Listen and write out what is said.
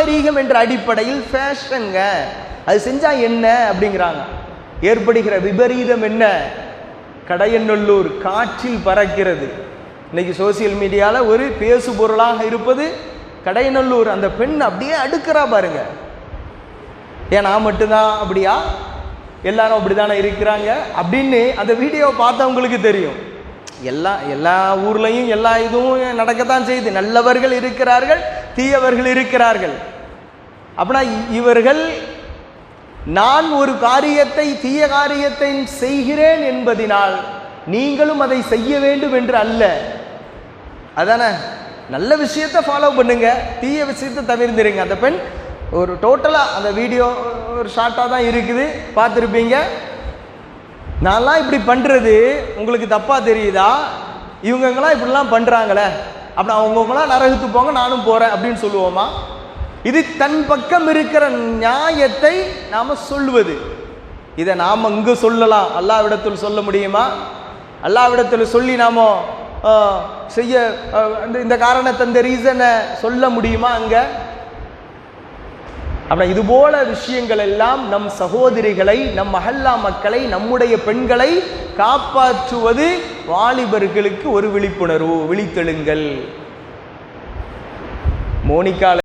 நாகரீகம் என்ற அடிப்படையில் ஃபேஷனுங்க அது செஞ்சா என்ன அப்படிங்கிறாங்க. ஏற்படுகிற விபரீதம் என்ன? கடையநல்லூர் காற்றில் பறக்கிறது. இன்னைக்கு சோசியல் மீடியாவில் ஒரு பேசு பொருளாக இருப்பது கடையநல்லூர். அந்த பெண் அப்படியே அடுக்கிறா பாருங்க. ஏன் நான் மட்டும்தான்? அப்படியா? எல்லாரும் அப்படிதானே இருக்கிறாங்க? அப்படின்னு அந்த வீடியோவை பார்த்தவங்களுக்கு தெரியும். எல்லா எல்லா ஊர்லையும் எல்லா இதுவும் நடக்கத்தான் செய்யுது நல்லவர்கள் இருக்கிறார்கள் தீயவர்கள் இருக்கிறார்கள். அப்படின்னா இ- இவர்கள் நான் ஒரு காரியத்தை தீய காரியத்தை செய்கிறேன் என்பதினால் நீங்களும் அதை செய்ய வேண்டும் என்று அல்ல. அதானே? நல்ல விஷயத்தை ஃபாலோ பண்ணுங்க. தீய விஷயத்தை தவிர்ந்துருங்க அந்த பெண் ஒரு டோட்டலாக அந்த வீடியோ ஒரு ஷார்ட்டாக தான் இருக்குது. பார்த்துருப்பீங்க? நான்லாம் இப்படி பண்ணுறது உங்களுக்கு தப்பாக தெரியுதா? இவங்கெல்லாம் இப்படிலாம் பண்ணுறாங்களே அப்படி அவங்கவுங்களாம் நரகத்து போங்க நானும் போகிறேன் அப்படின்னு சொல்லுவோமா? இது தன் பக்கம் இருக்கிற நியாயத்தை நாம் சொல்லுவது. இதை நாம் அங்கு சொல்லலாம். அல்லாவிடத்தில் சொல்ல முடியுமா? அல்லாவிடத்தில் சொல்லி நாம் செய்ய இந்த- காரணத்தை இந்த ரீசனை சொல்ல முடியுமா அங்கே? அப்ப இது போல விஷயங்கள் எல்லாம் நம் சகோதரிகளை நம் மஹல்லா மக்களை நம்முடைய பெண்களை காப்பாற்றுவது வாலிபர்களுக்கு ஒரு விழிப்புணர்வு. விழித்தெழுங்கள். மோனிகால